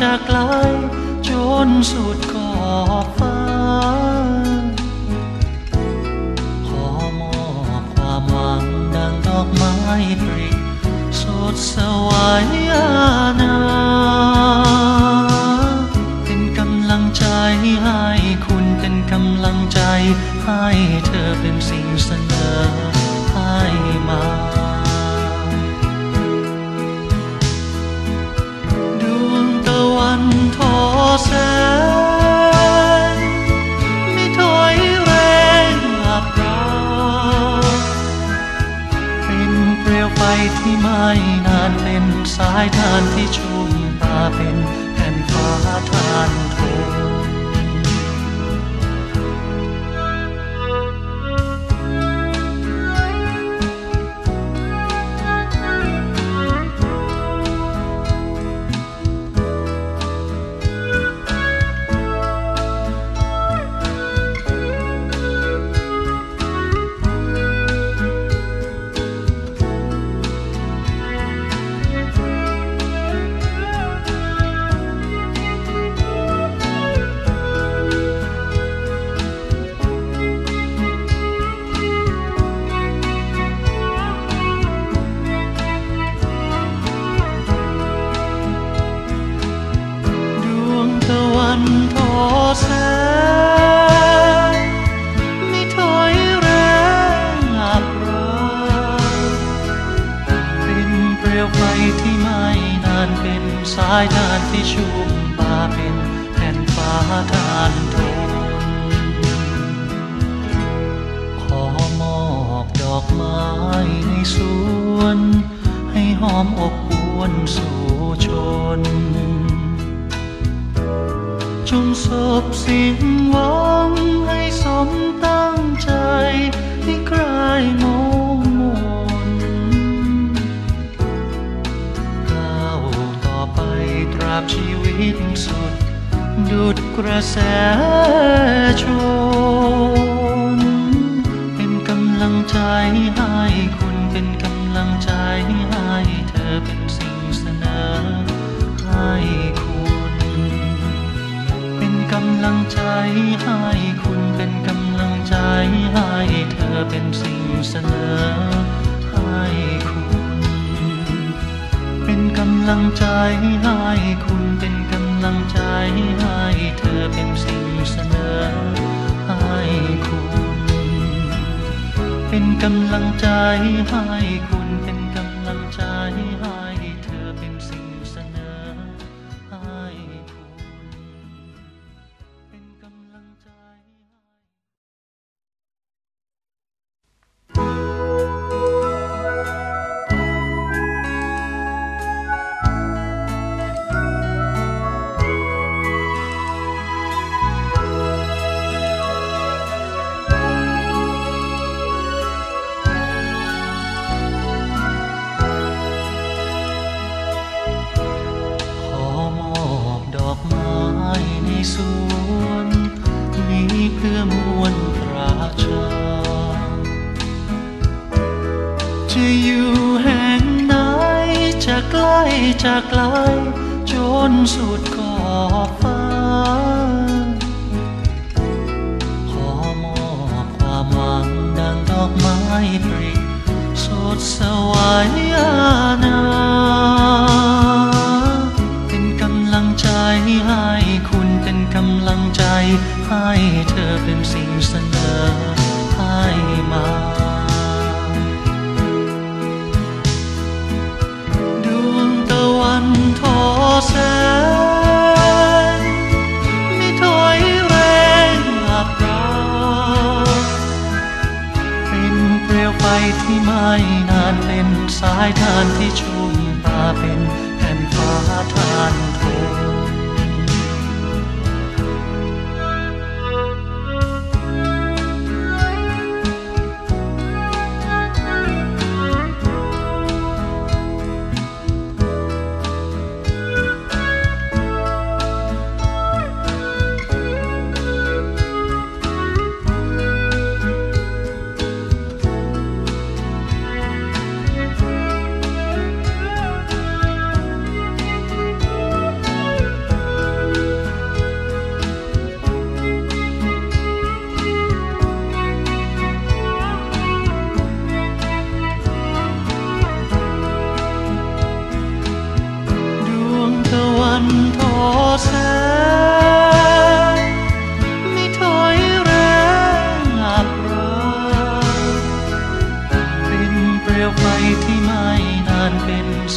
จะไกลจนสุดขอบฟ้า ขอมอบความหวังดังดอกไม้ปริสดสวายอาณาเป็นกำลังใจให้คุณเป็นกำลังใจให้ ไม่นานเป็นสายทานที่ชุ่มตาเป็นแผ่นฟ้าทานทน ชุ่มตาเป็นแผ่นฟ้าทานทนขอมอบดอกไม้ในสวน ให้หอมอบอวนสู่ชน จงสบสิ่งหวังให้สมตั้งใจให้คลายมอง สุดดุดกระแสชนเป็นกำลังใจให้คุณเป็นกำลังใจให้เธอเป็นสิ่งเสนอให้คุณ เป็นกำลังใจให้คุณเป็นกำลังใจให้เธอเป็นสิ่งเสนอให้คุณ เป็นกำลังใจให้คุณำลังใจให้เธอเป็นสิ่งเสนอให้คุณ เป็นกำลังใจให้คุณ สวน นี้เพื่อมวลระชา จะอยู่แห่งไหน จะใกล้จะไกล จนสุดขอบฟ้า ขอมอบความหวังดังดอกไม้ปริสดสวายายทานที่ชุ่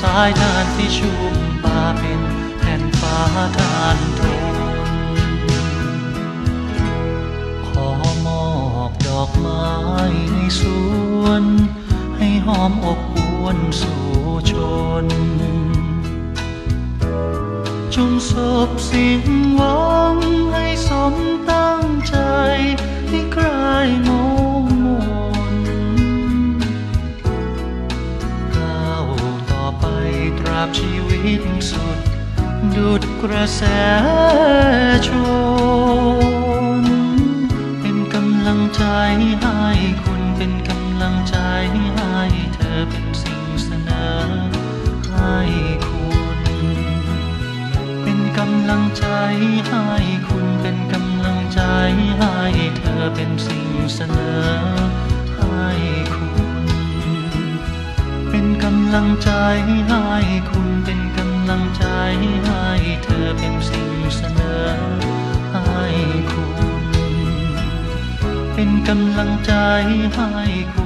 สายทานที่ชุ่มป่าเป็นแผ่นฟ้าทานทนขอมอบดอกไม้ในสวน ให้หอมอบอวนสู่ชน จงสบสิ่งหวังให้สมตั้งใจให้ใครมอง ต่อไปตราบชีวิตสุดดุดกระแสชนเป็นกำลังใจให้คุณเป็นกำลังใจให้เธอเป็นสิ่งเสนอให้คุณเป็นกำลังใจให้คุณเป็นกำลังใจให้เธอเป็นสิ่งเสนอให้คุณ กำลังใจให้คุณเป็นกำลังใจให้เธอเป็นสิ่งเสนอให้คุณ เป็นกำลังใจให้คุณ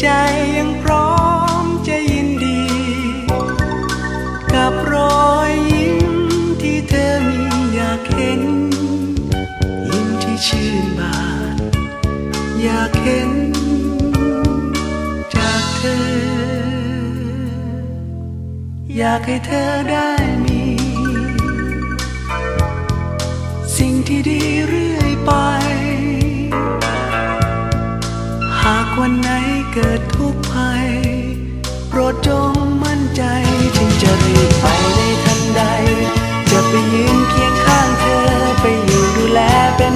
ใจยังพร้อมจะยินดี กับรอยยิ้มที่เธอมีอยากเห็น ยิ้มที่ชื่นบานอยากเห็นจากเธอ อยากให้เธอได้มี สิ่งที่ดีเรื่อยไป หากวันไหน เกิดทุกภัย โปรดจงมั่นใจฉันจะรีบไปในทันใด จะไปยืนเคียงข้างเธอไปอยู่ดูแลเป็น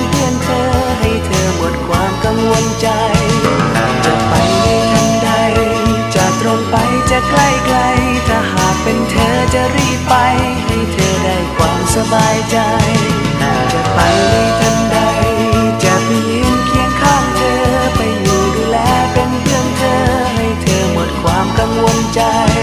ใจ